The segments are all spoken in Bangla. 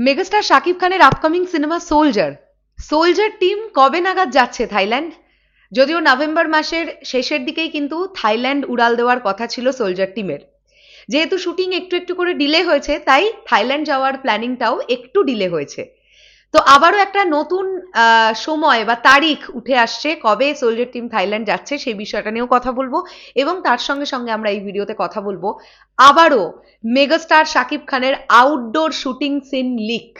মেগাস্টার শাকিব খানের upcoming cinema soldier soldier team কবে নাগাদ যাচ্ছে থাইল্যান্ড? যদিও নভেম্বর মাসের শেষের দিকেই কিন্তু থাইল্যান্ড উড়াল দেওয়ার কথা ছিল সোলজার টিমের যেহেতু শুটিং একটু একটু করে ডিলে হয়েছে, তাই থাইল্যান্ড যাওয়ার প্ল্যানিংটাও একটু ডিলে হয়েছে। তো আবারও একটা নতুন সময় বা তারিখ উঠে আসছে কবে সোলজার টিম থাইল্যান্ড যাচ্ছে সেই বিষয়টা নিয়েও কথা বলব এবং তার সঙ্গে সঙ্গে আমরা এই ভিডিওতে কথা বলব। আবারও মেগাস্টার শাকিব খানের আউটডোর শুটিং সিন লিক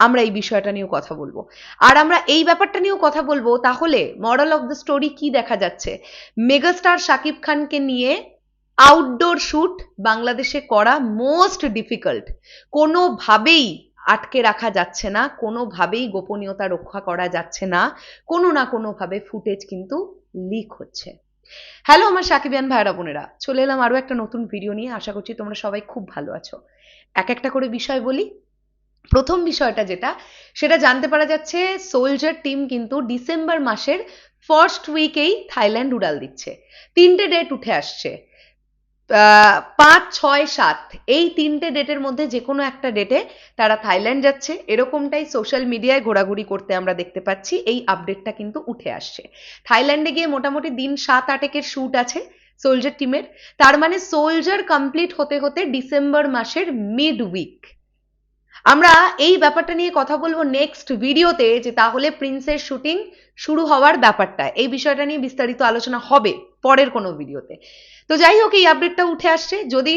আমরা এই বিষয়টা নিয়েও কথা বলব। আর আমরা এই ব্যাপারটা নিয়েও কথা বলব তাহলে মরাল অফ দ্য স্টোরি কি দেখা যাচ্ছে? মেগাস্টার শাকিব খানকে নিয়ে আউটডোর শুট বাংলাদেশে করা মোস্ট ডিফিকাল্ট কোনোভাবেই আটকে রাখা যাচ্ছে না, কোনোভাবেই গোপনীয়তা রক্ষা করা যাচ্ছে না, কোনো না কোনোভাবে ফুটেজ কিন্তু লিক হচ্ছে। হ্যালো আমার সাকিবিয়ান ভাইরা বোনেরা, চলে এলাম আরও একটা নতুন ভিডিও নিয়ে। আশা করছি তোমরা সবাই খুব ভালো আছো। এক একটা করে বিষয় বলি। প্রথম বিষয়টা যেটা, সেটা জানতে পারা যাচ্ছে সোলজার টিম কিন্তু ডিসেম্বর মাসের ফার্স্ট উইকেই থাইল্যান্ড উড়াল দিচ্ছে। তিনটে ডেট উঠে আসছে। পাঁচ, ছয়, সাত, এই তিনটে ডেটের মধ্যে যে কোনো একটা ডেটে তারা থাইল্যান্ড যাচ্ছে। এরকমটাই সোশ্যাল মিডিয়ায় ঘোরাঘুরি করতে আমরা দেখতে পাচ্ছি। এই আপডেটটা কিন্তু উঠে আসছে। থাইল্যান্ডে গিয়ে মোটামুটি দিন সাত, আটেকের শ্যুট আছে সোলজার টিমের। তার মানে সোলজার কমপ্লিট হতে হতে ডিসেম্বর মাসের মিড উইক আমরা এই ব্যাপারটা নিয়ে কথা বলব নেক্সট ভিডিওতে যে তাহলে প্রিন্সের শুটিং শুরু হওয়ার ব্যাপারটা। এই বিষয়টা নিয়ে বিস্তারিত আলোচনা হবে পরের কোনো ভিডিওতে তো যাই হোক, এই আপডেটটা উঠে আসছে। যদি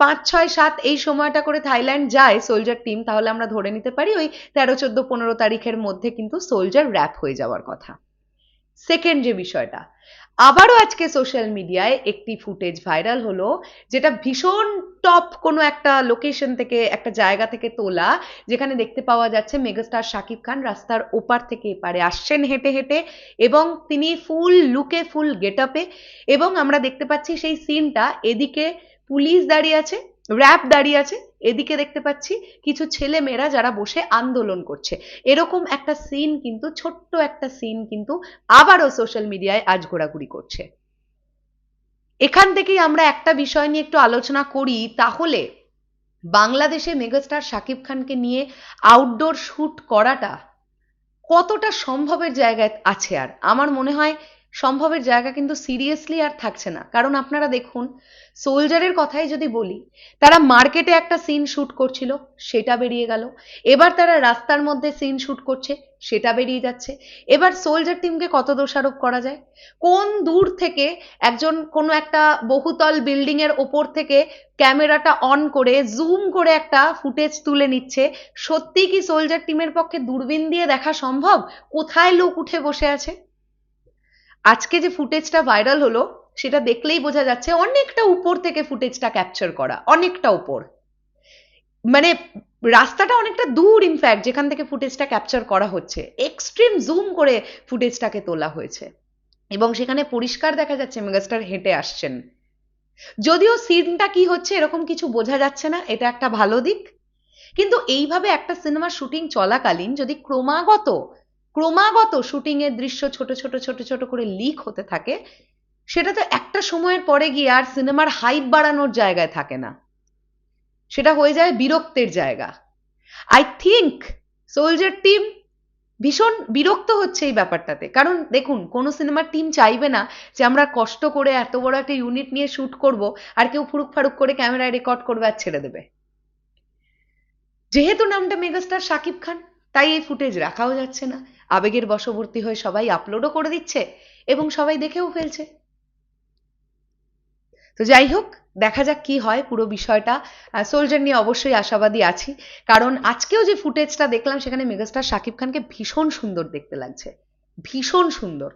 পাঁচ, ছয়, সাত এই সময়টা করে থাইল্যান্ড যায় সোলজার টিম তাহলে আমরা ধরে নিতে পারি ওই তেরো, চোদ্দ, পনেরো তারিখের মধ্যে কিন্তু সোলজার র্যাপ হয়ে যাওয়ার কথা। সেকেন্ড যে বিষয়টা, আবারও আজকে সোশ্যাল মিডিয়ায় একটি ফুটেজ ভাইরাল হলো, যেটা ভীষণ টপ কোনো একটা লোকেশন থেকে, একটা জায়গা থেকে তোলা, যেখানে দেখতে পাওয়া যাচ্ছে মেগাস্টার শাকিব খান রাস্তার ওপার থেকে এপারে আসছেন হেঁটে হেঁটে এবং তিনি ফুল লুকে ফুল গেট আপে এবং আমরা দেখতে পাচ্ছি সেই সিনটা এদিকে পুলিশ দাঁড়িয়ে আছে র্যাব দাঁড়িয়ে আছে, এদিকে দেখতে পাচ্ছি কিছু ছেলে মেয়েরা যারা বসে আন্দোলন করছে। এরকম একটা সিন কিন্তু, ছোট্ট একটা সিন কিন্তু আবারও সোশ্যাল মিডিয়ায় আজ ঘোরাঘুরি করছে। এখান থেকেই আমরা একটা বিষয় নিয়ে একটু আলোচনা করি, তাহলে বাংলাদেশে মেগাস্টার শাকিব খানকে নিয়ে আউটডোর শুট করাটা কতটা সম্ভবের জায়গায় আছে আর? আমার মনে হয় সম্ভবের জায়গা কিন্তু সিরিয়াসলি আর থাকছে না। কারণ আপনারা দেখুন সোলজারের কথাই যদি বলি, তারা মার্কেটে একটা সিন শ্যুট করছিল, সেটা বেরিয়ে গেল। এবার তারা রাস্তার মধ্যে সিন শ্যুট করছে, সেটা বেরিয়ে যাচ্ছে। এবার সোলজার টিমকে কত দোষারোপ করা যায়? কোন দূর থেকে একজন কোনো একটা বহুতল বিল্ডিং এর ওপর থেকে ক্যামেরাটা অন করে জুম করে একটা ফুটেজ তুলে নিচ্ছে? সত্যি কি সোলজার টিমের পক্ষে দূরবীন দিয়ে দেখা সম্ভব? কোথায় লোক উঠে বসে আছে? আজকে যে ফুটেজটা ভাইরাল হলো, সেটা দেখলেই বোঝা যাচ্ছে অনেকটা উপর থেকে ফুটেজটা ক্যাপচার করা, অনেকটা উপর। মানে রাস্তাটা অনেকটা দূর ইনফ্যাক্ট যেখান থেকে ফুটেজটা ক্যাপচার করা হচ্ছে। এক্সট্রিম জুম করে ফুটেজটাকে তোলা হয়েছে। এবং সেখানে পরিষ্কার দেখা যাচ্ছে, মেগাস্টার হেঁটে আসছেন। যদিও সিনটা কি হচ্ছে এরকম কিছু বোঝা যাচ্ছে না, এটা একটা ভালো দিক। কিন্তু এইভাবে একটা সিনেমার শুটিং চলাকালীন যদি ক্রমাগত ক্রমাগত শুটিং এর দৃশ্য ছোট ছোট ছোট ছোট করে লিক হতে থাকে। সেটা তো একটা সময়ের পরে গিয়ে আর সিনেমার হাইপ বাড়ানোর জায়গায় থাকে না। সেটা হয়ে যায় বিরক্তের জায়গা। আই থিঙ্ক সোলজার টিম ভীষণ বিরক্ত হচ্ছে এই ব্যাপারটাতে। কারণ দেখুন, কোনো সিনেমার টিম চাইবে না যে আমরা কষ্ট করে এত বড় একটা ইউনিট নিয়ে শুট করব আর কেউ ফুরুক ফারুক করে ক্যামেরায় রেকর্ড করবে আর ছেড়ে দেবে। যেহেতু নামটা মেগাস্টার শাকিব খান, তাই এই ফুটেজ রাখাও যাচ্ছে না। আবেগের বশবর্তী হয়ে সবাই আপলোডও করে দিচ্ছে এবং সবাই দেখেও ফেলছে। তো যাই হোক, দেখা যাক কি হয় পুরো বিষয়টা। সোলজার নিয়ে অবশ্যই আশাবাদী আছি। কারণ আজকেও যে ফুটেজটা দেখলাম, সেখানে মেগাস্টার শাকিব খানকে ভীষণ সুন্দর দেখতে লাগছে। ভীষণ সুন্দর।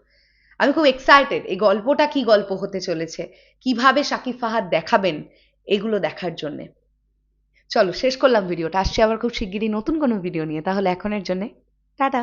আমি খুব এক্সাইটেড এই গল্পটা কি গল্প হতে চলেছে, কীভাবে শাকিব ফাহাদ দেখাবেন এগুলো দেখার জন্যে। চলো, শেষ করলাম ভিডিওটা। আসছি আবার খুব শিগগিরই নতুন কোনো ভিডিও নিয়ে। তাহলে এখনের জন্যে, টাটা।